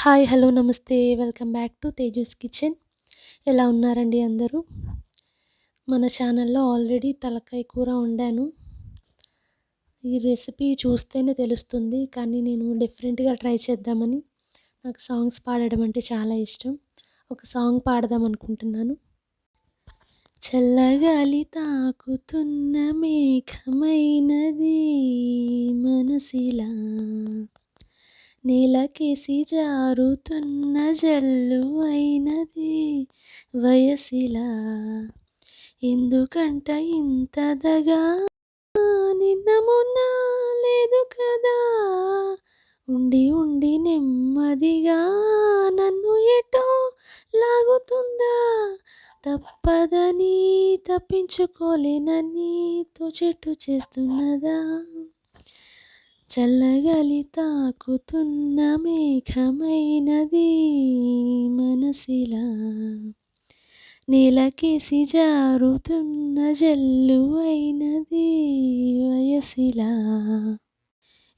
Hi hello నమస్తే. Welcome back to Tejas Kitchen. ఎలా ఉన్నారండి అందరూ? మన ఛానల్లో ఆల్రెడీ తలకాయ కూర వండాను. ఈ రెసిపీ చూస్తేనే తెలుస్తుంది కానీ నేను డిఫరెంట్గా ట్రై చేద్దామని. నాకు సాంగ్స్ పాడడం అంటే చాలా ఇష్టం. ఒక సాంగ్ పాడదాం అనుకుంటున్నాను. చల్లగాలి తాకుతున్న మేఘమైనది మనసిలా. నేలకేసి జారుతున్న జల్లు అయినది వయసిలా. ఎందుకంట ఇంతదగా నిన్న మొన్న లేదు కదా? ఉండి ఉండి నెమ్మదిగా నన్ను ఎటో లాగుతుందా? తప్పదని తప్పించుకోలేనని చెట్టు చేస్తున్నదా? చల్లగలి తాకుతున్న మేఘమైనది మనసిలా. నేలకేసి జారుతున్న జల్లు అయినది వయసిలా.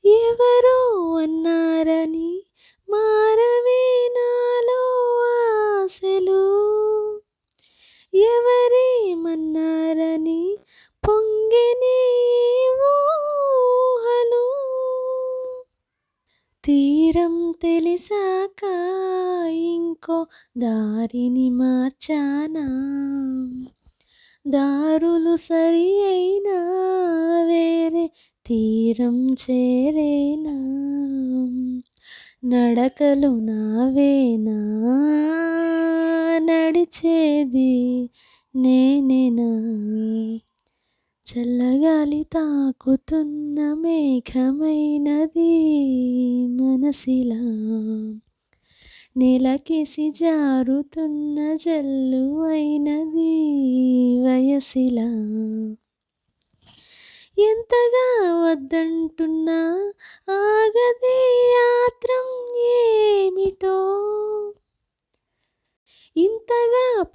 ఎవరో అన్నారని మా తీరం తెలిసాక ఇంకో దారిని మార్చానా? దారులు సరి అయినా వేరే తీరం చేరేనా? నడకలు నావేనా? నడిచేది నేనేనా? చల్లగాలి తాకుతున్న మేఘమైనది మనసిలా. నేలకేసి జారుతున్న జల్లు అయినది వయసిలా. ఎంతగా వద్దంటున్నా ఆగదే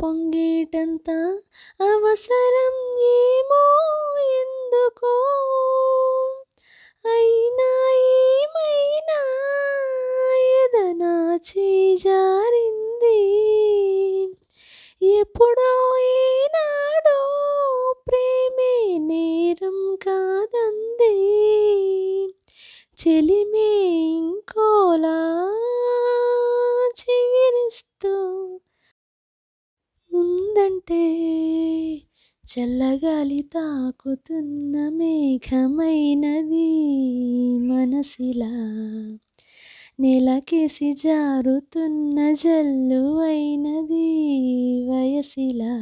పొంగేటంత అవసరం ఏమో ఎందుకో? అయినా ఏమైనా ఏదనా చేజారింది. ఎప్పుడో ఏనాడో ప్రేమే నేరం కాదంది. చెలిమే ఇంకోలా ఉందంటే చల్లగాలి తాకుతున్న మేఘమైనది మనసిలా. నేలకేసి జారుతున్న జల్లు అయినది వయసిలా.